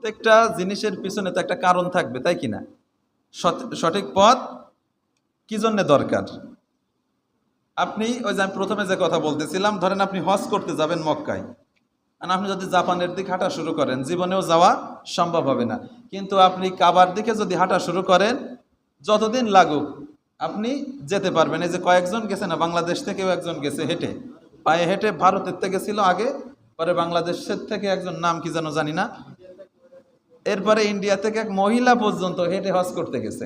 প্রত্যেকটা জিনিসের পিছনে তো একটা কারণ থাকবে, তাই কি না? সঠিক পথ কি জন্যে দরকার? আপনি ওই যে আমি প্রথমে যে কথা বলতেছিলাম, ধরেন আপনি হজ করতে যাবেন মক্কায়, আর আপনি যদি জাপানের দিকে হাঁটা শুরু করেন, জীবনেও যাওয়া সম্ভব হবে না। কিন্তু আপনি কাবার দিকে যদি হাঁটা শুরু করেন, যতদিন লাগুক, আপনি যেতে পারবেন। এই যে কয়েকজন গেছে না, বাংলাদেশ থেকেও একজন গেছে হেঁটে, পায়ে হেঁটে ভারতের থেকে ছিল আগে, পরে বাংলাদেশের থেকে একজন, নাম কি যেন জানি না এরপরে ইন্ডিয়া থেকে এক মহিলা পর্যন্ত হেঁটে হজ করতে গেছে।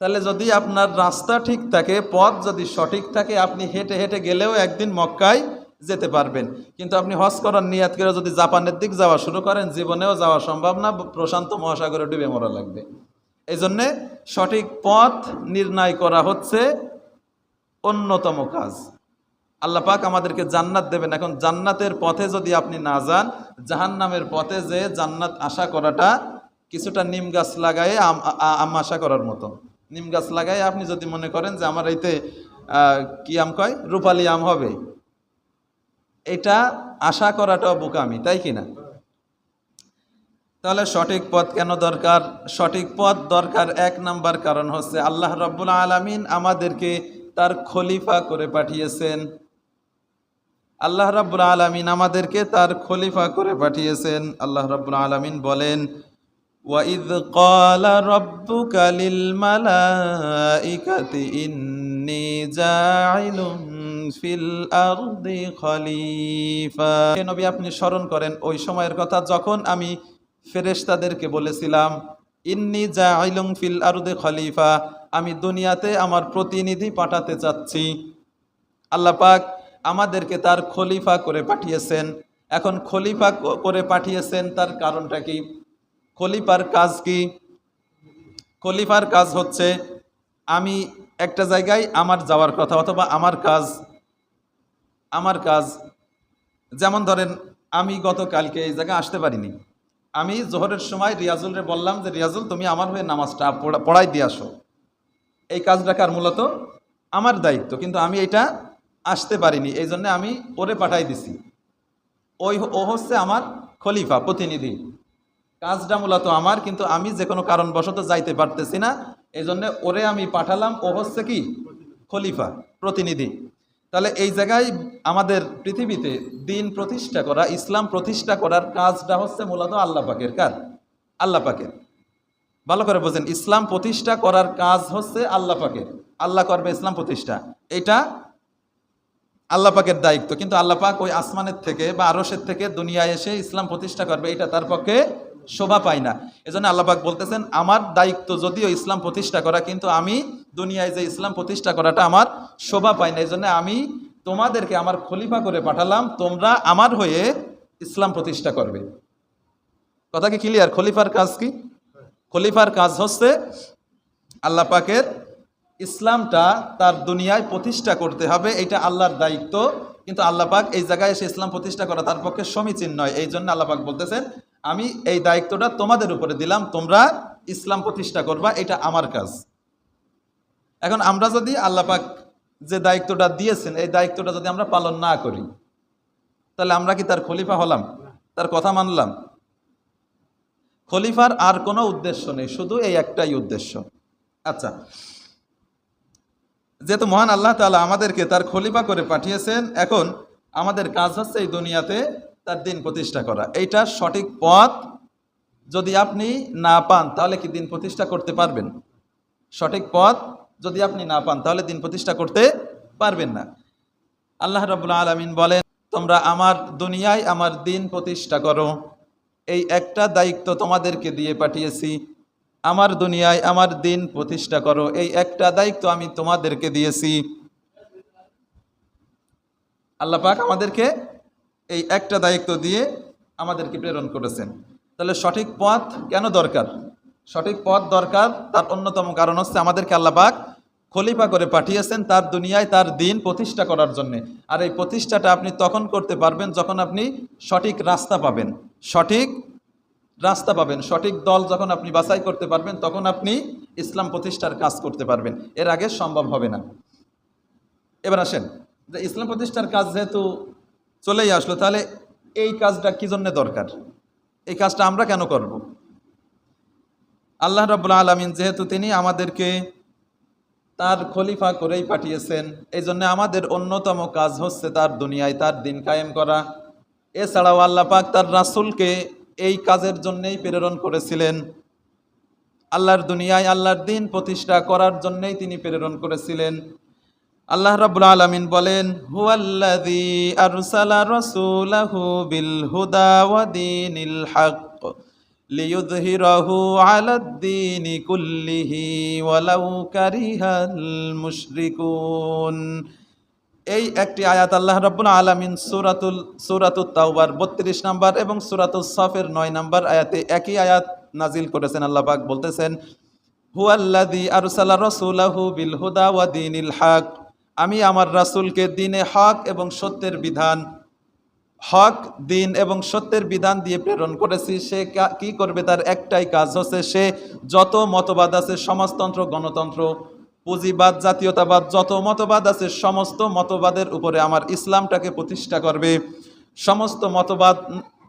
তাহলে যদি আপনার রাস্তা ঠিক থাকে, পথ যদি সঠিক থাকে, আপনি হেঁটে হেঁটে গেলেও একদিন মক্কায় যেতে পারবেন। কিন্তু আপনি হজ করার নিয়াত করে যদি জাপানের দিক যাওয়া শুরু করেন, জীবনেও যাওয়া সম্ভব না, প্রশান্ত মহাসাগরে ডুবে মরা লাগবে। এই জন্যে সঠিক পথ নির্ণয় করা হচ্ছে অন্যতম কাজ। আল্লাহ পাক আমাদেরকে জান্নাত দেবেন। এখন জান্নাতের পথে যদি আপনি না যান, জাহান্নামের পথে যে জান্নাত আশা করাটা, কিছুটা নিম গাছ লাগায়ে আম আশা করার মতো। নিম গাছ লাগায়ে আপনি যদি মনে করেন যে আমার এইতে কি আম কয়? রূপালি আম হবে। এটা আশা করাটাও বোকামি, তাই কি না? তাহলে সঠিক পথ কেন দরকার? সঠিক পথ দরকার এক নাম্বার কারণ হচ্ছে আল্লাহ রব্বুল আলমিন আমাদেরকে তার খলিফা করে পাঠিয়েছেন। আল্লাহ রাব্বুল আলামিন আমাদেরকে তার খলিফা করে পাঠিয়েছেন আল্লাহ রাব্বুল আলামিন বলেন وَإِذْ قَالَ رَبُّكَ لِلْمَلَائِكَةِ إِنِّي جَاعِلٌ فِي الْأَرْضِ خَلِيفَةً হে নবী আপনি স্মরণ করেন ওই সময়ের কথা যখন আমি ফেরেশতাদেরকে বলেছিলাম ইন্নি জাইলুম ফিল আরদে খলিফা আমি দুনিয়াতে আমার প্রতিনিধি পাঠাতে চাচ্ছি আল্লাহ পাক আমাদেরকে তার খলিফা করে পাঠিয়েছেন। এখন খলিফা করে পাঠিয়েছেন, তার কারণটা কি? খলিফার কাজ কি? খলিফার কাজ হচ্ছে, আমি একটা জায়গায় আমার যাওয়ার কথা অথবা আমার কাজ আমার কাজ। যেমন ধরেন, আমি গতকালকে এই জায়গায় আসতে পারিনি। আমি জোহরের সময় রিয়াজুলরে বললাম যে, রিয়াজুল, তুমি আমার হয়ে নামাজটা পড়া- পড়াই দিয়ে আসো। এই কাজটা কার মূলত? আমার দায়িত্ব। কিন্তু আমি এটা আসতে পারিনি এই জন্য আমি ওরে পাঠাই দিছি। ওই ও হচ্ছে আমার খলিফা, প্রতিনিধি। কাজটা মূলত আমার, কিন্তু আমি যে কোনো কারণবশত যাইতে পারতেছি না এই জন্য ওরে আমি পাঠালাম, ও হচ্ছে কি? খলিফা, প্রতিনিধি। তাহলে এই জায়গায় আমাদের পৃথিবীতে দিন প্রতিষ্ঠা করা, ইসলাম প্রতিষ্ঠা করার কাজটা হচ্ছে মূলত আল্লাহ পাকের কাজ, আল্লাহ পাকের। ভালো করে বোঝেন, ইসলাম প্রতিষ্ঠা করার কাজ হচ্ছে আল্লাহ পাকের, আল্লাহ করবে ইসলাম প্রতিষ্ঠা। এটা আল্লাহ পাকের দায়িত্ব। কিন্তু আল্লাহ পাক ওই আসমানের থেকে বা আরসের থেকে দুনিয়ায় এসে ইসলাম প্রতিষ্ঠা করবে, এটা তার পক্ষে শোভা পায় না। এজন্য আল্লাহ পাক বলতেছেন, আমার দায়িত্ব যদিও ইসলাম প্রতিষ্ঠা করা, কিন্তু আমি দুনিয়ায় যে ইসলাম প্রতিষ্ঠা করাটা আমার শোভা পায় না। এই জন্য আমি তোমাদেরকে আমার খলিফা করে পাঠালাম, তোমরা আমার হয়ে ইসলাম প্রতিষ্ঠা করবে। কথা কি ক্লিয়ার খলিফার কাজ কি? খলিফার কাজ হচ্ছে আল্লাহ পাকের ইসলামটা তার দুনিয়ায় প্রতিষ্ঠা করতে হবে, এটা আল্লাহর দায়িত্ব। কিন্তু আল্লাহ পাক এই জায়গায় এসে ইসলাম প্রতিষ্ঠা করা তার পক্ষে সমীচীন নয়, এই জন্য আল্লাহ পাক বলতেছেন, আমি এই দায়িত্বটা তোমাদের উপরে দিলাম, তোমরা ইসলাম প্রতিষ্ঠা করবা, এটা আমার কাজ। এখন আমরা যদি আল্লাহ পাক যে দায়িত্বটা দিয়েছেন, এই দায়িত্বটা যদি আমরা পালন না করি, তাহলে আমরা কি তার খলিফা হলাম? তার কথা মানলাম? খলিফার আর কোনো উদ্দেশ্য নেই, শুধু এই একটাই উদ্দেশ্য। আচ্ছা যেহেতু মহান আল্লাহ তাআলা আমাদেরকে তার খলিফা করে পাঠিয়েছেন, এখন আমাদের কাজ হচ্ছে এই দুনিয়াতে তার দিন প্রতিষ্ঠা করা। এইটার সঠিক পথ যদি আপনি না পান, তাহলে কি দিন প্রতিষ্ঠা করতে পারবেন? সঠিক পথ যদি আপনি না পান, তাহলে দিন প্রতিষ্ঠা করতে পারবেন না। আল্লাহ রবুল্লা আলমিন বলেন, তোমরা আমার দুনিয়ায় আমার দিন প্রতিষ্ঠা করো। এই একটা দায়িত্ব তোমাদেরকে দিয়ে পাঠিয়েছি। আমার দুনিয়ায় আমার দিন প্রতিষ্ঠা করো। এই একটা দায়িত্ব আমি তোমাদেরকে দিয়েছি। আল্লাহ পাক আমাদেরকে এই একটা দায়িত্ব দিয়ে আমাদেরকে প্রেরণ করেছেন। তাহলে সঠিক পথ কেন দরকার? সঠিক পথ দরকার, তার অন্যতম কারণ হচ্ছে আমাদেরকে আল্লাহ পাক খলিফা করে পাঠিয়েছেন তার দুনিয়ায় তার দিন প্রতিষ্ঠা করার জন্যে। আর এই প্রতিষ্ঠাটা আপনি তখন করতে পারবেন যখন আপনি সঠিক রাস্তা পাবেন। সঠিক রাস্তা পাবেন। সঠিক দল যখন আপনি বাছাই করতে পারবেন, তখন আপনি ইসলাম প্রতিষ্ঠার কাজ করতে পারবেন। এর আগে সম্ভব হবে না। এবার আসেন, যে ইসলাম প্রতিষ্ঠার কাজ যেহেতু চলেই আসলো, তাহলে এই কাজটা কী জন্য দরকার? এই কাজটা আমরা কেন করব। আল্লাহ রাবুল আলমিন যেহেতু তিনি আমাদেরকে তার খলিফা করেই পাঠিয়েছেন, এই জন্য আমাদের অন্যতম কাজ হচ্ছে তার দুনিয়ায় তার দিন কায়েম করা। এছাড়াও আল্লাহ পাক তার রাসূলকে এই কাজের জন্যেই প্রেরণ করেছিলেন। আল্লাহর দুনিয়ায় আল্লাহর দিন প্রতিষ্ঠা করার জন্যেই তিনি প্রেরণ করেছিলেন। আল্লাহ রাব্বুল আলামিন বলেন, হুয়াল্লাযী আরসালা রাসূলাহু বিল হুদা ওয়া দীনিল হক লিইয়ুযহিরাহু আলাদ দীনি কুল্লিহি ওয়ালাউ কারিহাল মুশরিকুন। এই একটি আয়াত আল্লাহ রাব্বুল আলামিন সুরাতুল সুরাতুল তাওবার 32 নম্বর এবং সুরাতুল সফের নয় নম্বর আয়াতে একই আয়াত নাজিল করেছেন আল্লাহ পাক বলতেছেন, হুয়াল্লাযী আরসালা রাসূলাহু বিল হুদা ওয়া দীনিল হক। আমি আমার রাসূলকে দিনে হক এবং সত্যের বিধান, হক, দিন এবং সত্যের বিধান দিয়ে প্রেরণ করেছি। সে কি করবে তার একটাই কাজ হচ্ছে সে যত মতবাদ আছে, সমাজতন্ত্র, গণতন্ত্র পুঁজিবাদ, জাতীয়তাবাদ, যত মতবাদ আছে, সমস্ত মতবাদের উপরে আমার ইসলামটাকে প্রতিষ্ঠা করবে। সমস্ত মতবাদ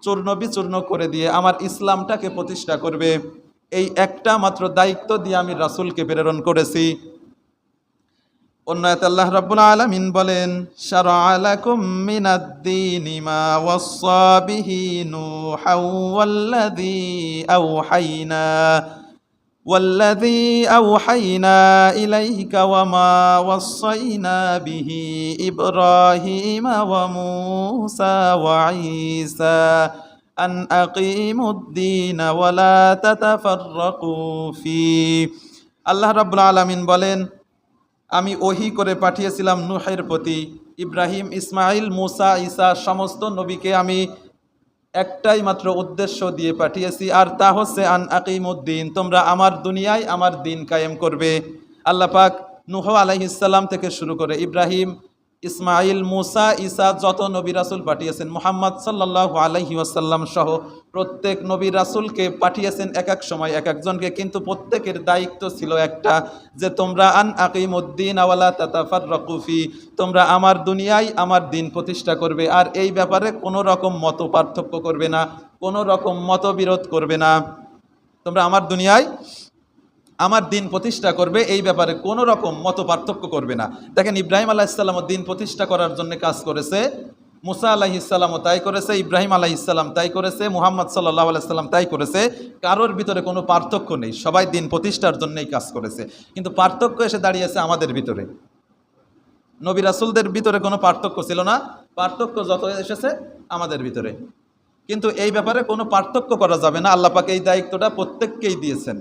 চূর্ণ বিচূর্ণ করে দিয়ে আমার ইসলামটাকে প্রতিষ্ঠা করবে। এই একটা মাত্র দায়িত্ব দিয়ে আমি রাসূলকে প্রেরণ করেছি। অন্য আল্লাহ রাব্বুল আলামিন বলেন, শারআ লাকুম মিনাদ-দীনি মা ওয়াসসা বিহি নূহাও ওয়াল্লাযী আওহাইনা। والذي أوحينا إليك وما وصينا به إبراهيم وموسى وعيسى أن أقيموا الدين ولا تتفرقوا فيه আল্লাহ রাব্বুল আলামিন বলেন আমি ওহি করে পাঠিয়েছিলাম নুহের প্রতি ইব্রাহিম ইসমাইল মুসা ঈসা সমস্ত নবীকে আমি একটাই মাত্র উদ্দেশ্য দিয়ে পাঠিয়েছি, আর তা হচ্ছে আন আকিমুদ্দিন, তোমরা আমার দুনিয়ায় আমার দিন কায়েম করবে। আল্লাহ পাক নুহ আলাইহিসাল্লাম থেকে শুরু করে ইব্রাহিম ইসমাইল, মুসা, ঈসা, যত নবী রাসুল পাঠিয়েছেন, মোহাম্মদ সাল্লাহ আলাইহি ওয়াসাল্লাম সহ প্রত্যেক নবী রাসুলকে পাঠিয়েছেন এক এক সময়, এক একজনকে। কিন্তু প্রত্যেকের দায়িত্ব ছিল একটা, যে তোমরা আন আকিম উদ্দিন আওয়ালা তাতাফার রকুফি তোমরা আমার দুনিয়ায় আমার দিন প্রতিষ্ঠা করবে। আর এই ব্যাপারে কোনো রকম মত পার্থক্য করবে না, কোনো রকম মতবিরোধ করবে না। তোমরা আমার দুনিয়ায় আমার দিন প্রতিষ্ঠা করবে, এই ব্যাপারে কোনো রকম মত পার্থক্য করবে না। দেখেন, ইব্রাহিম আলাহ আলাহিসাল্লাম দিন প্রতিষ্ঠা করার জন্য কাজ করেছে, মুসা আলাহিসাল্লামও তাই করেছে, ইব্রাহিম আলাহিসাল্লাম তাই করেছে, মুহাম্মদ সাল্লাহ আলাইসাল্লাম তাই করেছে, কারোর ভিতরে কোনো পার্থক্য নেই, সবাই দিন প্রতিষ্ঠার জন্যই কাজ করেছে। কিন্তু পার্থক্য এসে দাঁড়িয়েছে আমাদের ভিতরে। নবী রাসুলদের ভিতরে কোনো পার্থক্য ছিল না, পার্থক্য যত এসেছে আমাদের ভিতরে। কিন্তু এই ব্যাপারে কোনো পার্থক্য করা যাবে না, আল্লাহ পাক এই দায়িত্বটা প্রত্যেককেই দিয়েছেন।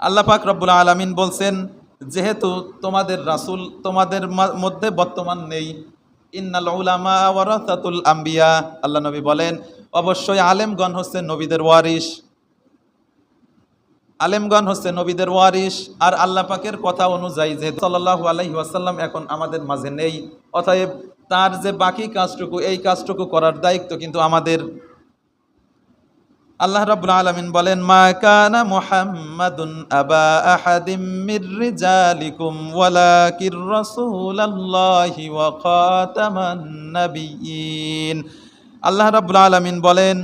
আল্লাহ পাক রব্বুল আলমিন বলছেন, যেহেতু তোমাদের রাসূল, তোমাদের মধ্যে বর্তমান নেই, ইন্নাল আম্বিয়া। আল্লাহ নবী বলেন, অবশ্যই আলেমগণ হচ্ছে নবীদের ওয়ারিস আলেমগণ হচ্ছে নবীদের ওয়ারিস আর আল্লাহ পাকের কথা অনুযায়ী যে সাল্লাল্লাহু আলাইহি ওয়াসাল্লাম এখন আমাদের মাঝে নেই, অতএব তার যে বাকি কাজটুকু, এই কাজটুকু করার দায়িত্ব কিন্তু আমাদের আল্লাহ রাব্বুল আলামিন বলেন, মা কানা মুহাম্মাদুন আবা আহাদিম মির রিজালিকুম, ওয়ালাকির রাসূলুল্লাহি ওয়া খাতামান নাবিয়্যিন আল্লাহ রাব্বুল আলামিন বলেন,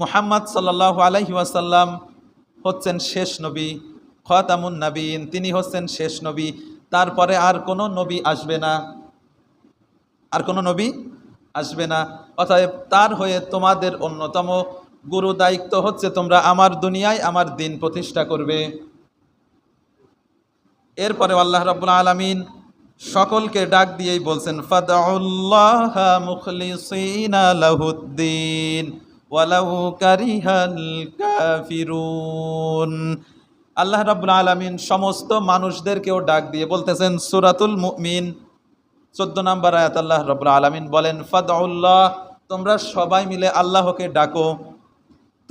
মুহাম্মদ সাল্লাল্লাহু আলাইহি ওয়াসাল্লাম হচ্ছেন শেষ নবী, খাতামুন নাবিয়িন, তিনি হচ্ছেন শেষ নবী। তারপরে আর কোনো নবী আসবে না, আর কোনো নবী আসবে না। অতএব তার হয়ে তোমাদের অন্যতম গুরু দায়িত্ব হচ্ছে তোমরা আমার দুনিয়ায় আমার দিন প্রতিষ্ঠা করবে। এরপরে আল্লাহ রাব্বুল আলামিন সকলকে ডাক দিয়েই বলছেন আল্লাহ রাব্বুল আলামিন সমস্ত মানুষদেরকেও ডাক দিয়ে বলতেছেন, সুরাতুল মুমিন। চোদ্দ নম্বর আয়াত আল্লাহ রব্বুল আলমিন বলেন, ফাদাউল্লাহ, তোমরা সবাই মিলে আল্লাহকে ডাকো।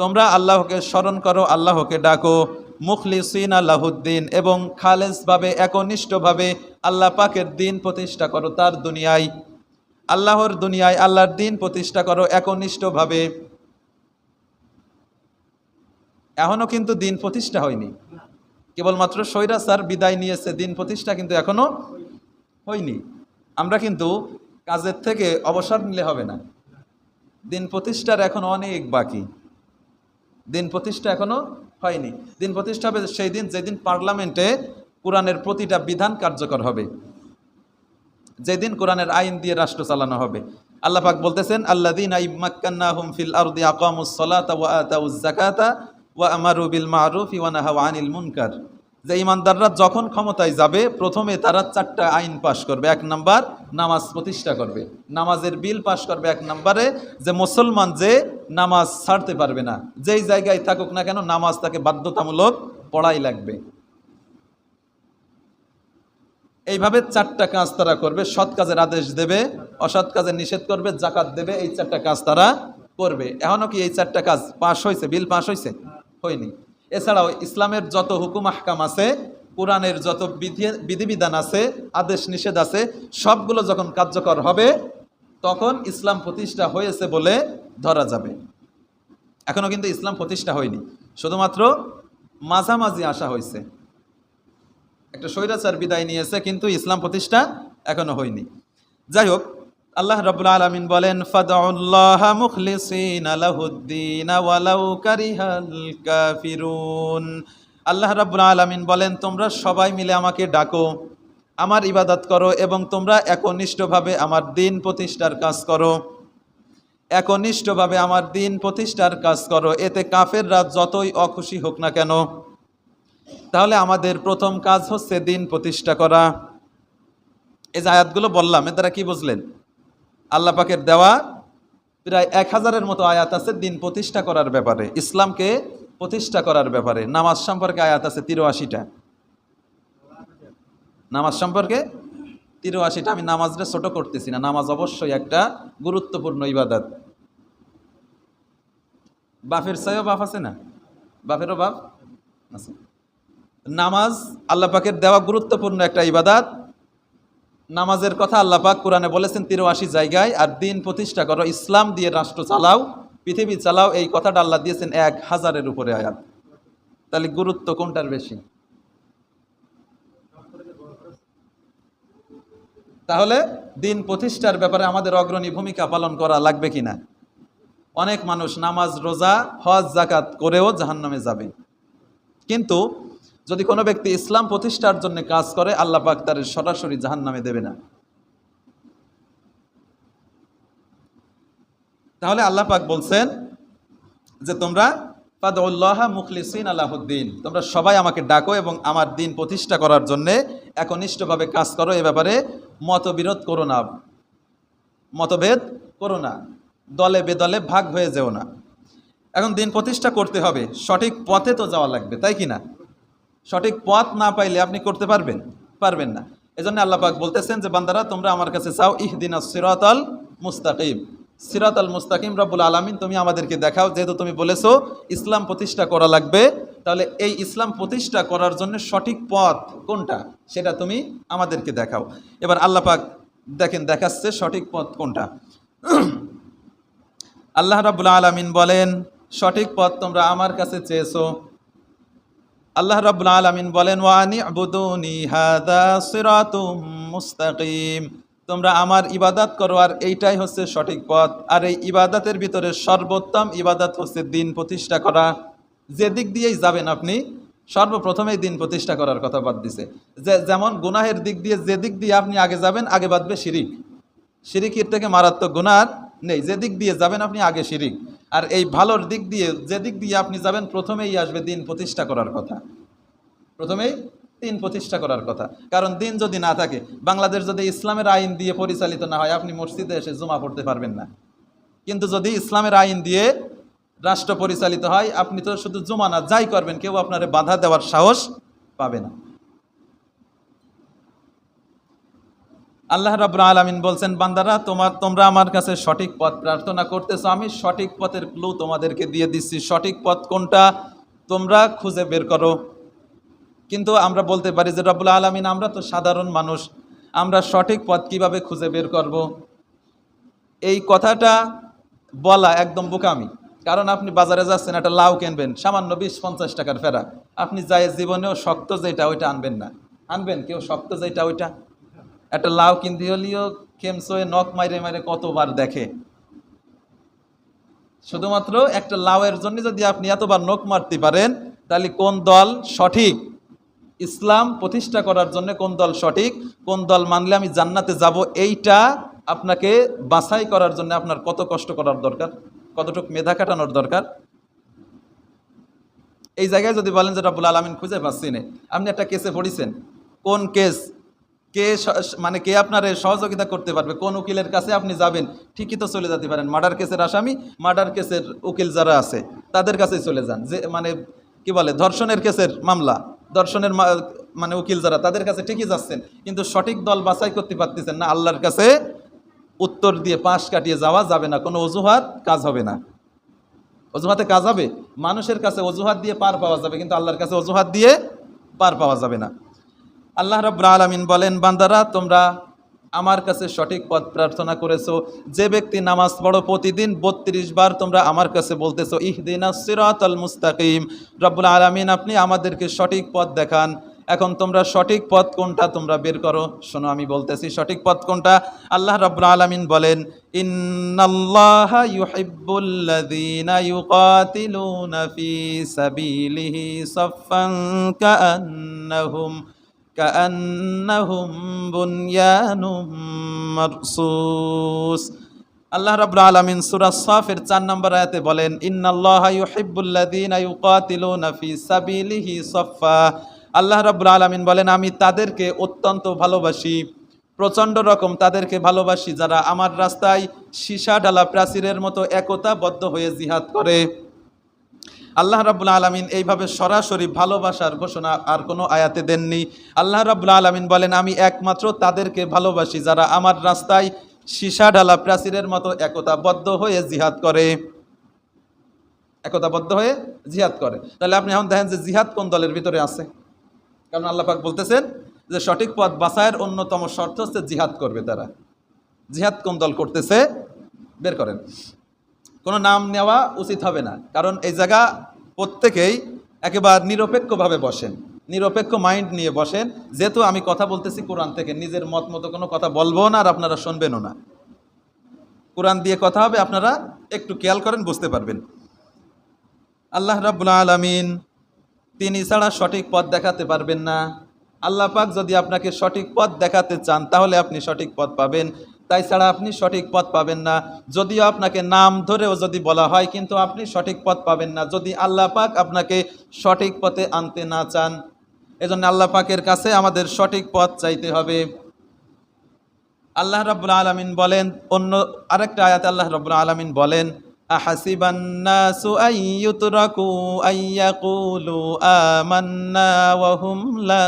তোমরা আল্লাহকে স্মরণ করো, আল্লাহকে ডাকো। মুখলিসিন আল্লাহুদ্দিন এবং খালেসভাবে, একনিষ্ঠভাবে আল্লাহ পাকের দিন প্রতিষ্ঠা করো তার দুনিয়ায়। আল্লাহর দুনিয়ায় আল্লাহর দিন প্রতিষ্ঠা করো একনিষ্ঠভাবে। এখনও কিন্তু দিন প্রতিষ্ঠা হয়নি। কেবলমাত্র স্বৈরাচার বিদায় নিয়েছে, দিন প্রতিষ্ঠা কিন্তু এখনও হয়নি। আমরা কিন্তু কাজের থেকে অবসর নিলে হবে না। দিন প্রতিষ্ঠার এখন অনেক বাকি। দিন প্রতিষ্ঠা এখনও হয়নি। দিন প্রতিষ্ঠা হবে সেই দিন যেদিন পার্লামেন্টে কোরআনের প্রতিটা বিধান কার্যকর হবে। যেদিন কোরআনের আইন দিয়ে রাষ্ট্র চালানো হবে। আল্লাহ পাক বলতেছেন আল্লাদিন আইমাক্কান্নাহুম ফিল আরদি আকামুস সালাতা ওয়া আতাউজ যাকাতা আনিল মুনকার। যে ইমানদাররা যখন ক্ষমতায় যাবে, প্রথমে তারা চারটা আইন পাশ করবে। এক নাম্বার, নামাজ প্রতিষ্ঠা করবে। নামাজের বিল পাশ করবে এক নম্বরে। যে মুসলমান যে নামাজ ছাড়তে পারবে না। যেই জায়গায় থাকুক না কেন, নামাজ তাকে বাধ্যতামূলক পড়াই লাগবে। এইভাবে চারটা কাজ তারা করবে। সৎ কাজের আদেশ দেবে, অসৎ কাজের নিষেধ করবে, জাকাত দেবে, এই চারটা কাজ তারা করবে। এখনও কি এই চারটা কাজ পাশ হয়েছে বিল পাশ হয়েছে হয়নি। এছাড়াও ইসলামের যত হুকুম আহকাম আছে, কোরআনের যত বিধি বিধিবিধান আছে, আদেশ নিষেধ আছে, সবগুলো যখন কার্যকর হবে তখন ইসলাম প্রতিষ্ঠা হয়েছে বলে ধরা যাবে। এখনও কিন্তু ইসলাম প্রতিষ্ঠা হয়নি। শুধুমাত্র মাঝামাঝি আসা হয়েছে। একটা স্বৈরাচার বিদায় নিয়েছে, কিন্তু ইসলাম প্রতিষ্ঠা এখনও হয়নি। যাই হোক, আল্লাহ রাব্বুল আলামিন বলেন মুখলিসিন লাহুদ্দিন ওয়ালাউ কারিহাল কাফিরুন। আল্লাহ রাব্বুল আলামিন বলেন, তোমরা সবাই মিলে আমাকে ডাকো। আমার ইবাদত করো এবং তোমরা একনিষ্ঠভাবে আমার দিন প্রতিষ্ঠার কাজ করো। একনিষ্ঠভাবে আমার দিন প্রতিষ্ঠার কাজ করো। এতে কাফেররা যতই অখুশি হোক না কেন। তাহলে আমাদের প্রথম কাজ হচ্ছে দিন প্রতিষ্ঠা করা। এই যে আয়াতগুলো বললাম এ দ্বারা কি বুঝলেন? আল্লাহ পাকের দেওয়া প্রায় এক হাজারের মতো আয়াত আছে দিন প্রতিষ্ঠা করার ব্যাপারে। ইসলামকে প্রতিষ্ঠা করার ব্যাপারে। নামাজ সম্পর্কে আয়াত আছে তিরোয়াশিটা নামাজ সম্পর্কে তিরোয়াশিটা আমি নামাজটা ছোট করতেছি না। নামাজ অবশ্যই একটা গুরুত্বপূর্ণ ইবাদত। বাপের চাইও বাপ আছে না? বাপেরও বাপ আছে। নামাজ আল্লাহ পাকের দেওয়া গুরুত্বপূর্ণ একটা ইবাদাত। নামাজের কথা আল্লাহ পাক কোরআনে বলেছেন তিরোয়াশি জায়গায়, আর দিন প্রতিষ্ঠা করো, ইসলাম দিয়ে রাষ্ট্র চালাও, পৃথিবী চালাও। এই কথাটা আল্লাহ দিয়েছেন এক হাজারের উপরে আয়াত। তাহলে গুরুত্ব কোনটার বেশি? তাহলে দিন প্রতিষ্ঠার ব্যাপারে আমাদের অগ্রণী ভূমিকা পালন করা লাগবে কিনা? অনেক মানুষ নামাজ, রোজা, হজ জাকাত করেও জাহান্নামে যাবে। কিন্তু যদি কোনো ব্যক্তি ইসলাম প্রতিষ্ঠার জন্য কাজ করে, আল্লাহ পাক তার সরাসরি জাহান নামে দেবে না। তাহলে আল্লাহ পাক বলছেন যে, তোমরা ফাদউল্লাহ মুখলিসিন আলাহুদ্দিন, তোমরা সবাই আমাকে ডাকো এবং আমার দিন প্রতিষ্ঠা করার জন্যে একনিষ্ঠভাবে কাজ করো। এ ব্যাপারে মতবিরোধ করো না। মতভেদ করো না। দলে বেদলে ভাগ হয়ে যেও না। এখন দিন প্রতিষ্ঠা করতে হবে। সঠিক পথে তো যাওয়া লাগবে, তাই কি না? সঠিক পথ না পাইলে আপনি করতে পারবেন? পারবেন না। এজন্য আল্লাহ পাক বলতেছেন যে, বান্দারা, তোমরা আমার কাছে চাও, ইহদিন সিরাত আল মুস্তাকিম। সিরাত আল মুস্তাকিম রব্বুল আলমিন, তুমি আমাদেরকে দেখাও, যেহেতু তুমি বলেছ, ইসলাম প্রতিষ্ঠা করা লাগবে। তাহলে এই ইসলাম প্রতিষ্ঠা করার জন্য সঠিক পথ কোনটা? সেটা তুমি আমাদেরকে দেখাও। এবার আল্লাহ পাক দেখেন, দেখাচ্ছে সঠিক পথ কোনটা। আল্লাহ রাবুল আলমিন বলেন, সঠিক পথ তোমরা আমার কাছে চেয়েছো। আল্লাহ রাব্বুল আলামিন বলেন ওয়ানি আবুদুনি হাদা সিরাতুম মুস্তাকিম। তোমরা আমার ইবাদত করো, আর এইটাই হচ্ছে সঠিক পথ। আর এই ইবাদতের ভিতরে সর্বোত্তম ইবাদত হচ্ছে দিন প্রতিষ্ঠা করা। যে দিক দিয়েই যাবেন আপনি, সর্বপ্রথমেই দিন প্রতিষ্ঠা করার কথা বাদ দিছে। যে, যেমন গুনাহের দিক দিয়ে, যে দিক দিয়ে আপনি আগে যাবেন, আগে বাঁধবে শিরিক। শিরিকের থেকে মারাত্মক গুনার নেই। যে দিক দিয়ে যাবেন আপনি, আগে শিরিক। আর এই ভালোর দিক দিয়ে, যে দিক দিয়ে আপনি যাবেন, প্রথমেই আসবে দিন প্রতিষ্ঠা করার কথা। প্রথমেই দিন প্রতিষ্ঠা করার কথা। কারণ দিন যদি না থাকে, বাংলাদেশ যদি ইসলামের আইন দিয়ে পরিচালিত না হয়, আপনি মসজিদে এসে জমা পড়তে পারবেন না। কিন্তু যদি ইসলামের আইন দিয়ে রাষ্ট্র পরিচালিত হয়, আপনি তো শুধু জমা না যাই করবেন, কেউ আপনারে বাধা দেওয়ার সাহস পাবে না। আল্লাহ রাব্বুল আলামিন বলছেন, বান্দারা, তোমার তোমরা আমার কাছে সঠিক পথ প্রার্থনা করতেছো, আমি সঠিক পথের ক্লু তোমাদেরকে দিয়ে দিচ্ছি। সঠিক পথ কোনটা? তোমরা খুঁজে বের করো। কিন্তু আমরা বলতে পারি যে, রব্বুল আলামিন, আমরা তো সাধারণ মানুষ, আমরা সঠিক পথ কীভাবে খুঁজে বের করব? এই কথাটা বলা একদম বোকামি। কারণ আপনি বাজারে যাচ্ছেন, একটা লাউ কিনবেন, সামান্য বিশ পঞ্চাশ টাকার ফেরা। আপনি যাই জীবনেও শক্ত যেটা ওইটা আনবেন না। আনবেন? কেউ শক্ত যেটা ওইটা? একটা লাউ কিনতে হলেও খেমসোয়ে নখ মাইরে মাইরে কতবার দেখে? শুধুমাত্র একটা লাউয়ের জন্য যদি আপনি এতবার নখ মারতে পারেন, তাহলে কোন দল সঠিক? ইসলাম প্রতিষ্ঠা করার জন্য কোন দল সঠিক? কোন দল মানলে আমি জান্নাতে যাব? এইটা আপনাকে বাছাই করার জন্য আপনার কত কষ্ট করার দরকার? কতটুকু মেধা কাটানোর দরকার? এই জায়গায় যদি বলেন যে রব্বুল আলমিন খুঁজে পাচ্ছি না, আপনি একটা কেসে পড়িছেন। কোন কেস কে মানে কে আপনার সহযোগিতা করতে পারবে? কোন উকিলের কাছে আপনি যাবেন? ঠিকই তো চলে যেতে পারেন। মার্ডার কেসের আসামি, মার্ডার কেসের উকিল যারা আছে, তাদের কাছেই চলে যান। যে মানে কি বলে, ধর্ষণের কেসের মামলা, ধর্ষণের মানে উকিল যারা, তাদের কাছে ঠিকই যাচ্ছেন। কিন্তু সঠিক দল বাছাই করতে পারতেছেন না আল্লাহর কাছে। উত্তর দিয়ে পাশ কাটিয়ে যাওয়া যাবে না, কোনো অজুহাত কাজ হবে না। অজুহাতে কাজ হবে? মানুষের কাছে অজুহাত দিয়ে পার পাওয়া যাবে, কিন্তু আল্লাহর কাছে অজুহাত দিয়ে পার পাওয়া যাবে না। আল্লাহ রব্রা আলমিন বলেন, বান্দারা, তোমরা আমার কাছে সঠিক পথ প্রার্থনা করেছ। যে ব্যক্তি নামাজ পড়ো প্রতিদিন বত্রিশ বার, তোমরা আমার কাছে বলতেছো ইহদিন সিরাতাল মুস্তাকিম। রব্বুল আলমিন, আপনি আমাদেরকে সঠিক পথ দেখান। এখন তোমরা সঠিক পথ কোনটা তোমরা বের করো? শোনো, আমি বলতেছি, সঠিক পথ কোনটা? আল্লাহ রব্লা আলমিন বলেন বুনিয়ানুম আল্লাহ রাব্বুল আলামিন সূরা চার নম্বর আয়াতে বলেন, ইন্নাল্লাহা ইউহিব্বুল্লাযীনা ইউকাতিলুনা ফি সাবিলিহি সফা আল্লাহ রাব্বুল আলামিন বলেন, আমি তাদেরকে অত্যন্ত ভালোবাসি। প্রচণ্ড রকম তাদেরকে ভালোবাসি যারা আমার রাস্তায় সীসা ঢালা প্রাচীরের মতো একতাবদ্ধ হয়ে জিহাদ করে। আল্লাহ রাবুল আলমিন এইভাবে সরাসরি ভালোবাসার ঘোষণা আর কোনো আয়াতে দেননি। আল্লাহ রাবুল আলমিন বলেন, আমি একমাত্র তাদেরকে ভালোবাসি যারা আমার রাস্তায় সীসা ঢালা প্রাচীরের মতো একতাবদ্ধ হয়ে জিহাদ করে। একতাবদ্ধ হয়ে জিহাদ করে। তাহলে আপনি এখন দেখেন যে জিহাদ কোন দলের ভিতরে আছে? কারণ আল্লাহ পাক বলতেছেন যে সঠিক পথ বাছায়ের অন্যতম শর্ত হচ্ছে জিহাদ করবে তারা। জিহাদ কোন দল করতেছে? বের করেন। কোনো নাম নেওয়া উচিত হবে না। কারণ এই জায়গা প্রত্যেকেই একেবারে নিরপেক্ষভাবে বসেন। নিরপেক্ষ মাইন্ড নিয়ে বসেন। যেহেতু আমি কথা বলতেছি কোরআন থেকে, নিজের মত মতো কোনো কথা বলব না আর আপনারা শুনবেনও না। কোরআন দিয়ে কথা হবে, আপনারা একটু খেয়াল করেন, বুঝতে পারবেন। আল্লাহ রাব্বুল আলামিন তিনি ছাড়া সঠিক পথ দেখাতে পারবেন না। আল্লাহ পাক যদি আপনাকে সঠিক পথ দেখাতে চান, তাহলে আপনি সঠিক পথ পাবেন। তাই ছাড়া আপনি সঠিক পথ পাবেন না। যদিও আপনাকে নাম ধরেও যদি বলা হয়, কিন্তু আপনি সঠিক পথ পাবেন না। যদি আল্লাহ পাক আপনাকে সঠিক পথে আনতে না চান, এজন্য আল্লাহ পাকের কাছে আমাদের সঠিক পথ চাইতে হবে। আল্লাহ রাব্বুল আলামিন বলেন, অন্য আরেকটা আয়াতে আল্লাহ রাব্বুল আলামিন বলেন নাসু আন ইউতরাকু আন ইয়াকুলু আমান্না ওয়া হুম লা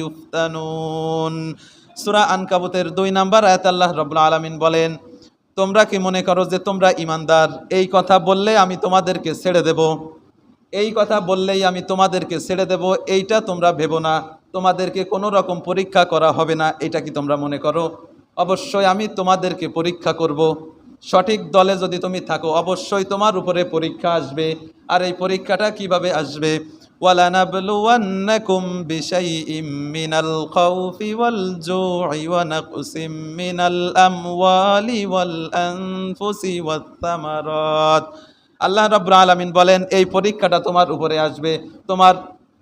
ইফতানুন সূরা আনকাবুতের দুই নাম্বার আয়াত আল্লাহ রাব্বুল আলামিন বলেন, তোমরা কি মনে করো যে তোমরা ইমানদার এই কথা বললে আমি তোমাদেরকে ছেড়ে দেব। এই কথা বললেই আমি তোমাদেরকে ছেড়ে দেব। এইটা তোমরা ভেবো না। তোমাদেরকে কোনো রকম পরীক্ষা করা হবে না। এটা কি তোমরা মনে করো? অবশ্যই আমি তোমাদেরকে পরীক্ষা করব। সঠিক দলে যদি তুমি থাকো অবশ্যই তোমার উপরে পরীক্ষা আসবে আর এই পরীক্ষাটা কিভাবে আসবে وَلَنَبْلُوَنَّكُمْ بِشَيْءٍ مِّنَ الْخَوْفِ وَالْجُوعِ وَنَقْصٍ مِّنَ الْأَمْوَالِ وَالْأَنفُسِ وَالثَّمَرَاتِ আল্লাহ রাব্বুল আলামিন বলেন এই পরীক্ষাটা তোমার উপরে আসবে তোমার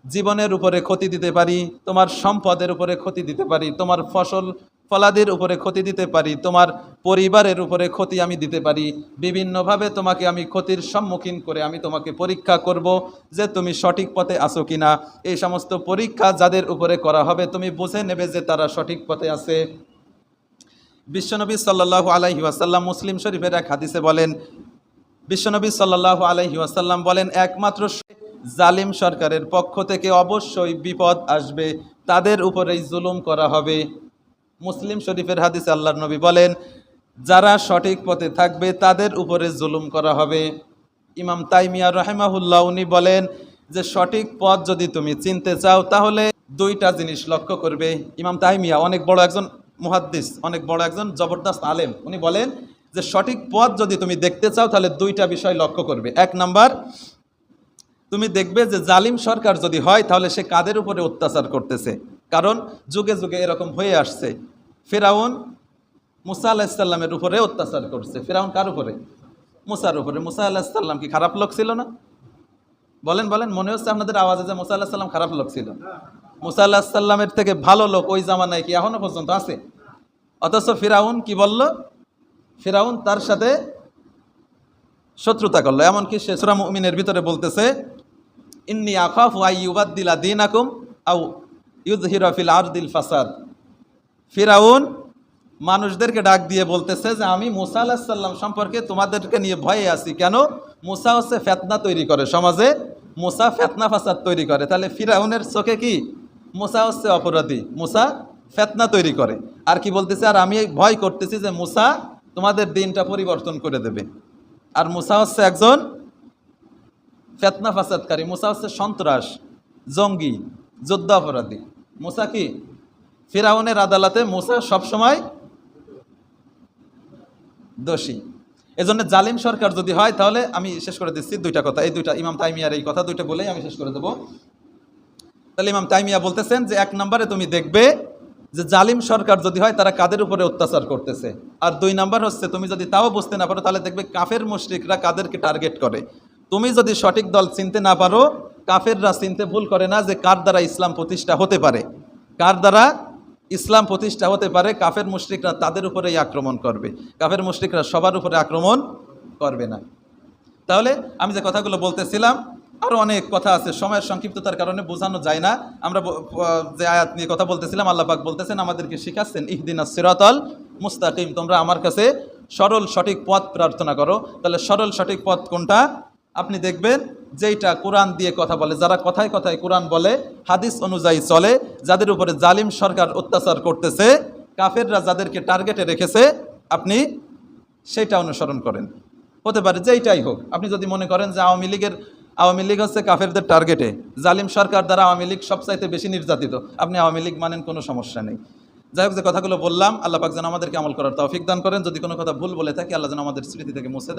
জীবনের উপরে ক্ষতি দিতে পারি তোমার সম্পদের উপরে ক্ষতি দিতে পারি তোমার ফসল ফলাদের উপরে ক্ষতি দিতে পারি, তোমার পরিবারের উপরে ক্ষতি আমি দিতে পারি, বিভিন্নভাবে তোমাকে আমি ক্ষতির সম্মুখীন করে আমি তোমাকে পরীক্ষা করব যে তুমি সঠিক পথে আসো কিনা। এই সমস্ত পরীক্ষা যাদের উপরে করা হবে, তুমি বুঝে নেবে যে তারা সঠিক পথে আছে। বিশ্বনবী সাল্লাল্লাহু আলাইহি ওয়াসাল্লাম মুসলিম শরীফের এক হাদিসে বলেন, বিশ্বনবী সাল্লাল্লাহু আলাইহি ওয়াসাল্লাম বলেন, একমাত্র জালিম সরকারের পক্ষ থেকে অবশ্যই বিপদ আসবে, তাদের উপরেই জুলুম করা হবে। মুসলিম শরীফের হাদিসে আল্লাহ নবী বলেন, যারা সঠিক পথে থাকবে তাদের উপরে জুলুম করা হবে। ইমাম তাইমিয়া রহেমাহুল্লাহ উনি বলেন যে, সঠিক পথ যদি তুমি চিনতে চাও তাহলে দুইটা জিনিস লক্ষ্য করবে। ইমাম তাইমিয়া অনেক বড় একজন মুহাদ্দিস, অনেক বড় একজন জবরদস্ত আলেম। উনি বলেন যে, সঠিক পথ যদি তুমি দেখতে চাও তাহলে দুইটা বিষয় লক্ষ্য করবে। এক নাম্বার, তুমি দেখবে যে, জালিম সরকার যদি হয় তাহলে সে কাদের উপরে অত্যাচার করতেছে? কারণ যুগে যুগে এরকম হয়ে আসছে। ফেরাউন মুসা আলাহিসাল্লামের উপরে অত্যাচার করছে। ফেরাউন কার উপরে? মুসার উপরে। মুসা আল্লাহ সাল্লাম কি খারাপ লোক ছিল না? বলেন বলেন, মনে হচ্ছে আপনাদের আওয়াজে যে মুসা আল্লাহ সাল্লাম খারাপ লোক ছিল। মুসা আল্লাহ সাল্লামের থেকে ভালো লোক ওই জামানায় কি এখনও পর্যন্ত আছে? অথচ ফেরাউন কি বলল? ফেরাউন তার সাথে শত্রুতা করল। এমনকি সে সুরা মুমিনের ভিতরে বলতেছে, ইন্নি আখাফ আই ইউবাদ্দিলা দিন আকুম আউ ইউজহিরা ফিল আরদিল ফাসাদ। ফিরাউন মানুষদেরকে ডাক দিয়ে বলতেছে যে, আমি মুসা আল্লাহ সাল্লাম সম্পর্কে তোমাদেরকে নিয়ে ভয়ে আছি। কেন? মুসা হচ্ছে ফেতনা তৈরি করে সমাজে। মুসা ফেতনা ফাসাদ তৈরি করে। তাহলে ফিরাউনের চোখে কি? মুসা হচ্ছে অপরাধী। মুসা ফেতনা তৈরি করে। আর কি বলতেছে? আর আমি ভয় করতেছি যে মুসা তোমাদের দিনটা পরিবর্তন করে দেবে। আর মুসা হচ্ছে একজন ফেতনা ফাসাদকারী। মুসা হচ্ছে সন্ত্রাস, জঙ্গি যোদ্ধা অপরাধী মুসা কি? ফিরাউনের আদালতে মুসা সবসময় দোষী। এজন্য জালিম সরকার যদি হয়, তাহলে আমি শেষ করে দিচ্ছি দুইটা কথা। এই দুইটা ইমাম তাইমিয়ার এই কথা দুইটা বলেই আমি শেষ করে দেবো। তাহলে ইমাম তাইমিয়া বলতেছেন যে, এক নম্বরে তুমি দেখবে যে জালিম সরকার যদি হয়, তারা কাদের উপরে অত্যাচার করতেছে? আর দুই নাম্বার হচ্ছে, তুমি যদি তাও বুঝতে না পারো, তাহলে দেখবে কাফের মুশরিকরা কাদেরকে টার্গেট করে? তুমি যদি সঠিক দল চিনতে না পারো কাফেররা চিনতে ভুল করে না যে কার দ্বারা ইসলাম প্রতিষ্ঠা হতে পারে। কার দ্বারা ইসলাম প্রতিষ্ঠা হতে পারে, কাফের মুশরিকরা তাদের উপরেই আক্রমণ করবে। কাফের মুশরিকরা সবার উপরে আক্রমণ করবে না। তাহলে আমি যে কথাগুলো বলতেছিলাম আরও অনেক কথা আছে। সময়ের সংক্ষিপ্ততার কারণে বোঝানো যায় না। আমরা যে আয়াত নিয়ে কথা বলতেছিলাম, আল্লাহ পাক বলতেছেন, আমাদেরকে শিখাচ্ছেন, ইহদিন সিরাতল মুস্তাকিম। তোমরা আমার কাছে সরল সঠিক পথ প্রার্থনা করো। তাহলে সরল সঠিক পথ কোনটা? আপনি দেখবেন যেইটা কোরআন দিয়ে কথা বলে, যারা কথায় কথায় কোরআন বলে, হাদিস অনুযায়ী চলে, যাদের উপরে জালিম সরকার অত্যাচার করতেছে, কাফেররা যাদেরকে টার্গেটে রেখেছে, আপনি সেইটা অনুসরণ করেন হতে পারে যেইটাই হোক, আপনি যদি মনে করেন যে আওয়ামী লীগের, আওয়ামী লীগ হচ্ছে কাফেরদের টার্গেটে জালিম সরকার দ্বারা আওয়ামী লীগ সবচাইতে বেশি নির্যাতিত, আপনি আওয়ামী লীগ মানেন, কোনো সমস্যা নেই যাই হোক, যে কথাগুলো বললাম, আল্লাহ পাক যেন আমাদেরকে আমল করার তৌফিক দান করেন, যদি কোনো কথা ভুল বলে থাকি, আল্লাহ যেন আমাদের স্মৃতি থেকে মুছে।